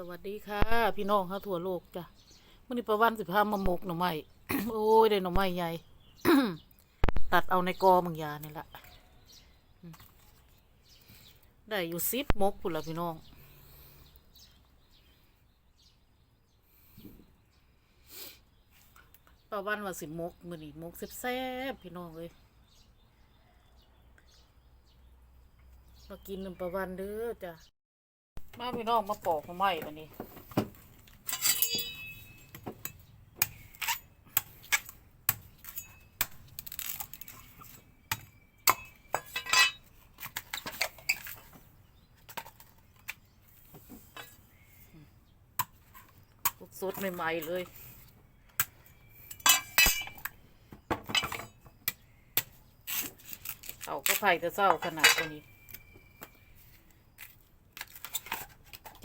สวัสดีค่ะ พี่น้องค่ะทั่วโลกจ้ะมื่อนี้ประวันสิพามาหมกหน่อไม้ โอ้ยได้หน่อไม้ใหญ่ ตัดเอาในกอมังยานี่ละได้อยู่สิบมกพุ่นละพี่น้อง ประวันว่าสิมกมื่อนี้มกแซ่บๆพี่น้องเลยมากินน้ำประวันเด้อจ้ะ มาพี่น้องมาปอกหน่อไม้บันนี้สดใหม่ๆเลยเอาก็ไผ่จะเศร้าขนาดตัวนี้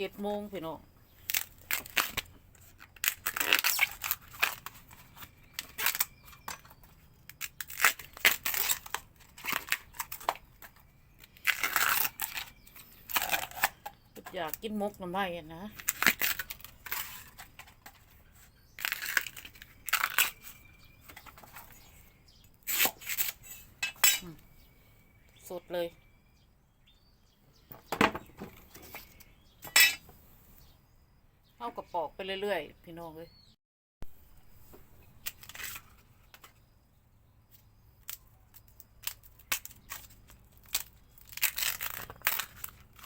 จ็ดโมงพี่น้องอยากกินมกหน่อไม้อะนะสดเลย เอากระปอกไปเรื่อยๆ พี่น้องเลย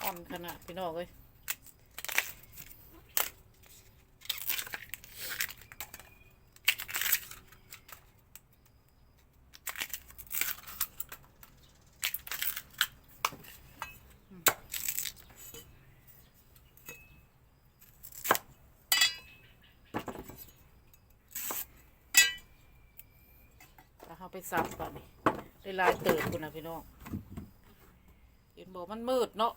อ่อนขนาดพี่น้องเลย เอาไปสับก่อนนี่ได้ลายเติบคุณนะพี่น้องเห็นบอกมันมืดเนาะ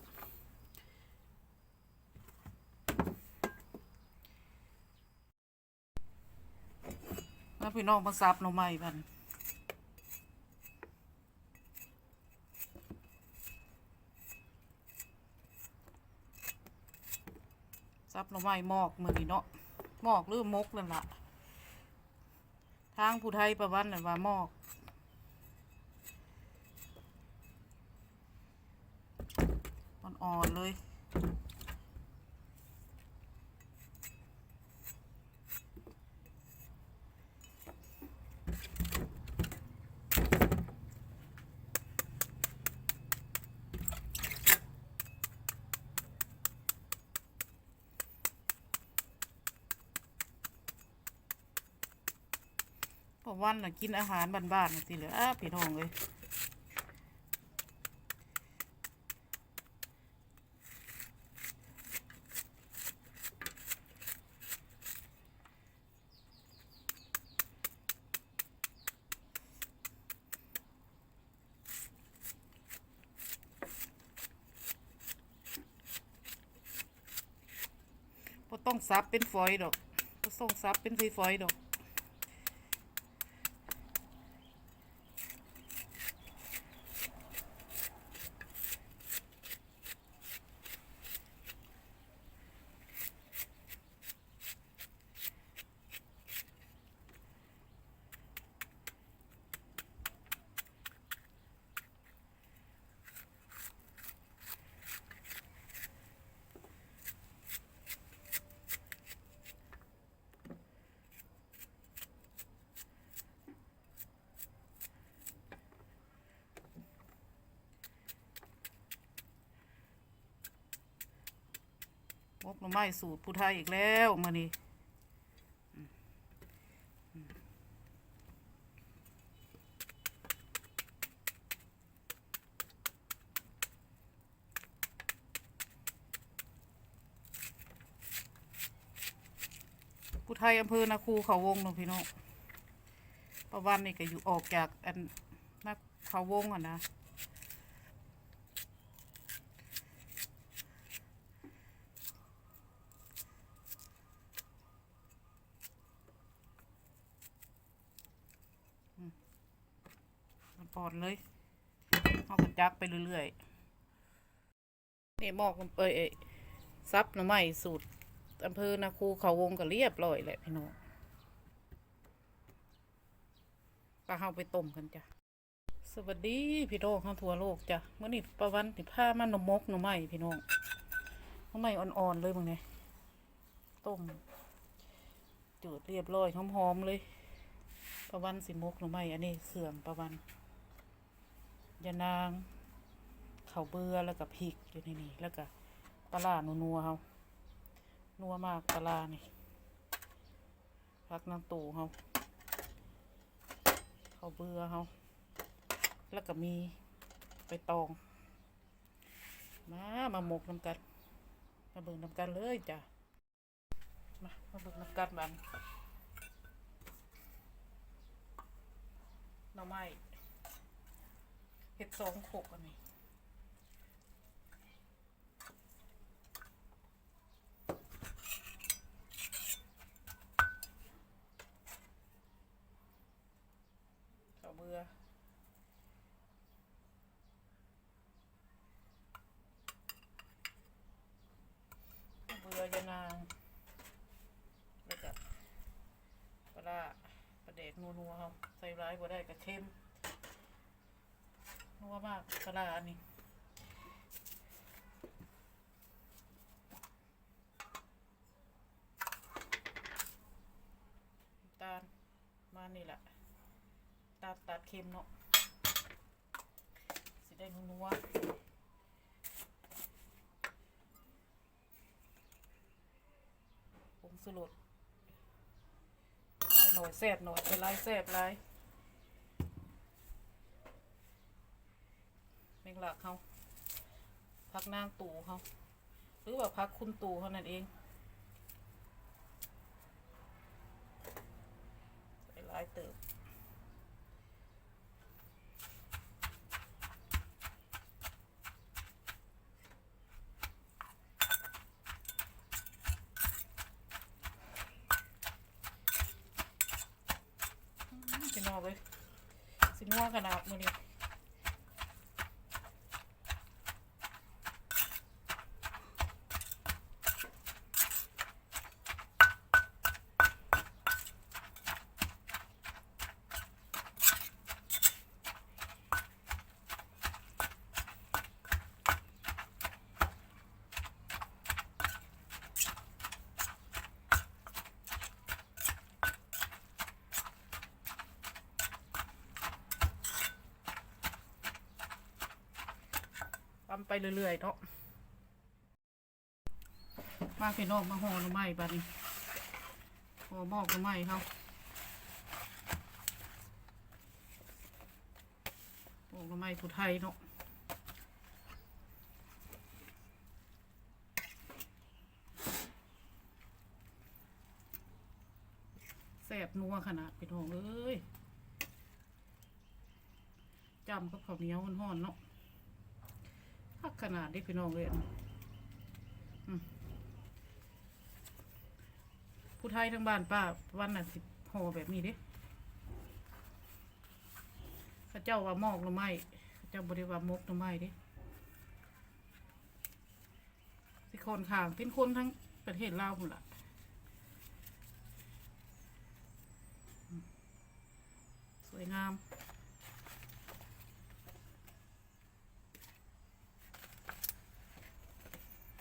แล้วพี่น้องมาสับหน่อไม้มันซับหน่อไม้หมอกมือนี่เนาะหมอกหรือมกนั่นละ ทางผู้ไทยประวันน่ะว่าหมอก อ่อนๆเลย วันน่ะกินอาหารบ้านๆน่ะสิเหลืออ้าพี่น้องเลยบ่ต้องซับเป็นฝอยดอกบ่ต้องซับเป็นฝอยๆดอก กหน่อไม้สูตรผู้ไทยอีกแล้วมานี่ผู้ไทยอำเภอนาคูเขาวงเนาะพี่น้องประวันนี่ก็อยู่ออกจากอันนักเขาวงอะนะ มันปอดเลยเอากระจักไปเรื่อยๆนี่หมอกมันเปยซับหน่อไม้สูตรอำเภอนาคูเขาวงก็เรียบร้อยแหละพี่น้องก็เฮาไปต้มกันจ้ะสวัสดีพี่น้องทั้งทั่วโลกจ้ะเมื่อนี้ประวันติผ้ามันหนมกหน่อไม้พี่น้องหน่อไม้อ่อนๆเลยมึงเนี่ยต้มจืดเรียบร้อยหอมๆเลยประวันสิมกหน่อไม้อันนี้เครื่องประวัน ยานางข้าวเบื่อแล้วก็พริกอยู่ในนี้แล้วก็ปลาร้านัวๆเฮานัวมากปลาร้านี่พักน้ำตูเฮาข้าวเบื่อเฮาแล้วก็มีไปตอง มามาหมกน้ำกัน มาเบิ่งน้ำกันเลยจ้ะ มามาเบิ่งน้ำกันบันหน่อไม้ เห็ดสองขกอันนี้ข้าวเบื่อเบื่อยานางแล้วก็ปลาปลาเด็กนัวๆเขาใส่ร้ายบ่ได้ก็เค็ม นัวมากปลาร้าอันนี้ตาลมานี่แหละตาตัดเค็มเนาะสิได้นัวผงสุรสหน่อยแซ่บหน่อยเป็นไรแซ่บไรแม งหลักเขาพักนางตูเขาหรือว่าพักคุณตูเขานั่นเองใส่ลายเติบสินอกเลยสินัวขนาดมือนี้ตำ ไปเรื่อยๆเนาะมาพี่น้องมาห่อหน่อไม้บัดนี้ห่อหมอกหน่อไม้เขาหมอหน่อไม้ผู้ไทยเนาะแซ่บนัวขนาดพี่น้องเอ้ยจำกับข้าวเหนียวมันห่อนเนาะ พักขนาดนี้พี่น้องเลยผู้ไทยทั้งบ้านป้าวันน่ะสิห่อแบบนี้เด้เข้าเจ้าว่ามอกหรือไม่ข้าเจ้าบริว่ามกหรือไม่เด้สิคนข้างเป็นคนทั้งประเทศลาวหมดละสวยงาม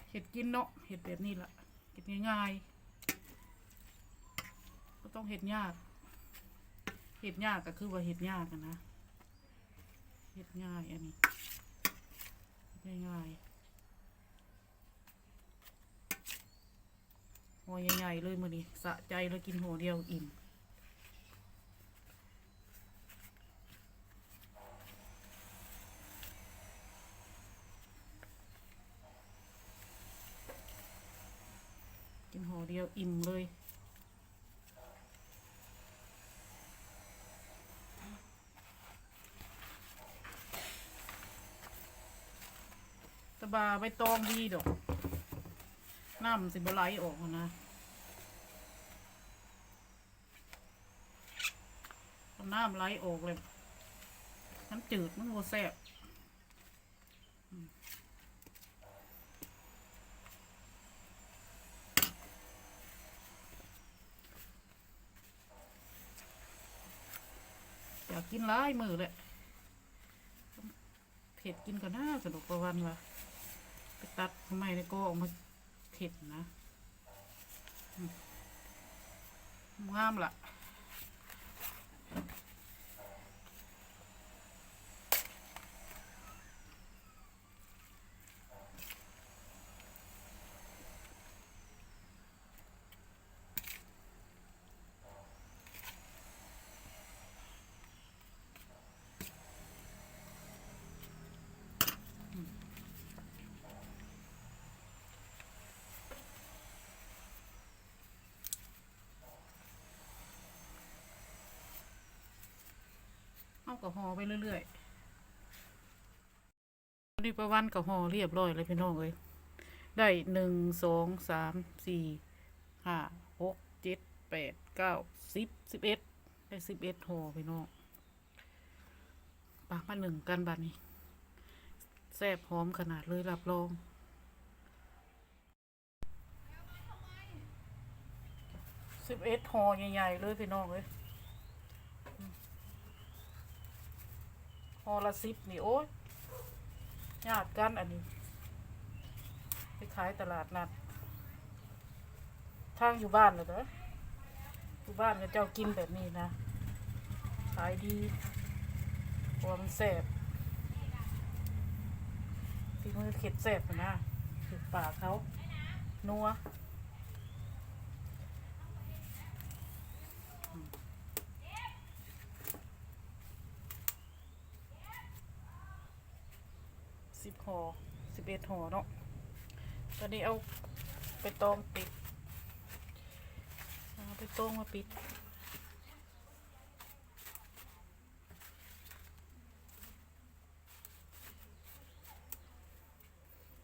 เห็ดกินเนาะเห็ดแบบนี้ละเห็ดง่ายๆก็ต้องเห็ดยากเห็ดยากก็คือว่าเห็ดยากอะนะเห็ดง่ายอันนี้เฮ็ดง่ายๆหัวใหญ่ๆเลยมือนี้สะใจเลยกินหัวเดียวอิ่ม นหัวเดียวอิ่มเลย ตะบาใบตองดีดอก น้ำสิบไหลออกนะน้ำไหลออกเลย น้ำจืดมันโมแซ่บ กินหลายมือเลยเผ็ดกินก็น่าสนุกประวันวะไปตัดทำไมในก็ออกมาเผ็ดนะงามละเกับห่อไปเรื่อยๆวันนี้ประวันกับห่อเรียบร้อยเลยพี่น้องเอ้ยได้หนึ่งสองสามสี่ห้าหกเจ็ดแปดเก้าสิบสิบเอ็ดได้สิบเอ็ดห่อพี่น้องปากมาหนึ่งกันบัดนี้แซ่บหอมขนาดเลยรับรองสิบเอ็ดห่อใหญ่ๆเลยพี่น้องเอ้ย อละสิบนี่โอ้ยญาติกันอันนี้ ไปขายตลาดนัด ทางอยู่บ้านเลยเด้ออยู่บ้านก็เจ้ากินแบบนี้นะ ขายดีเพราะวามแซ่บฝีมือเข็ดแซ่บนะถือปากเขา นัว ห่อสิบเอ็ดห่อเนาะตอนนี้เอาไปตองปิดเอาไปตองมาปิด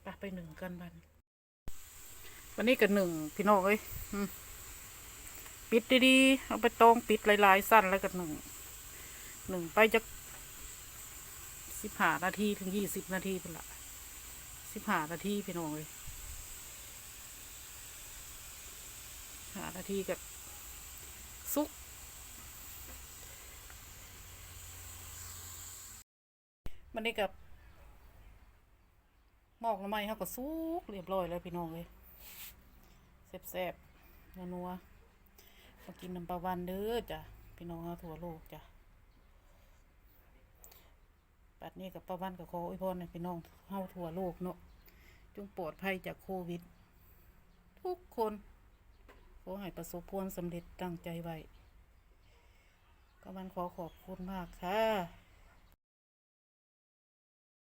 ปไปหนึ่งกันบันวันนี้กับหนึ่งพี่น้องเอ้ยปิดดีๆเอาไปตองปิดลายๆสั้นแล้วกับหนึ่งหนึ่งไปจะสิบห้านาทีถึงยี่สิบนาทีเป็นละ สิบห้านาทีพี่น้องเลยห้านาทีกับซุก มันนี่กับงอกหน้ำไม้เขาก็ซุกเรียบร้อยแล้วพี่น้องเลยแซ่บๆนัวๆมากินน้ำปลาวันเด้อจ้ะพี่น้องเอาทั่วโลกจ้ะัดนี้กับประวันกับขออวยพรให้พี่น้องเฮาทั่วโลกเนาะจงปลอดภัยจากโควิด ทุกคนขอให้ประสบผลสำเร็จตั้งใจไว้ประวันขอขอบคุณมากค่ะ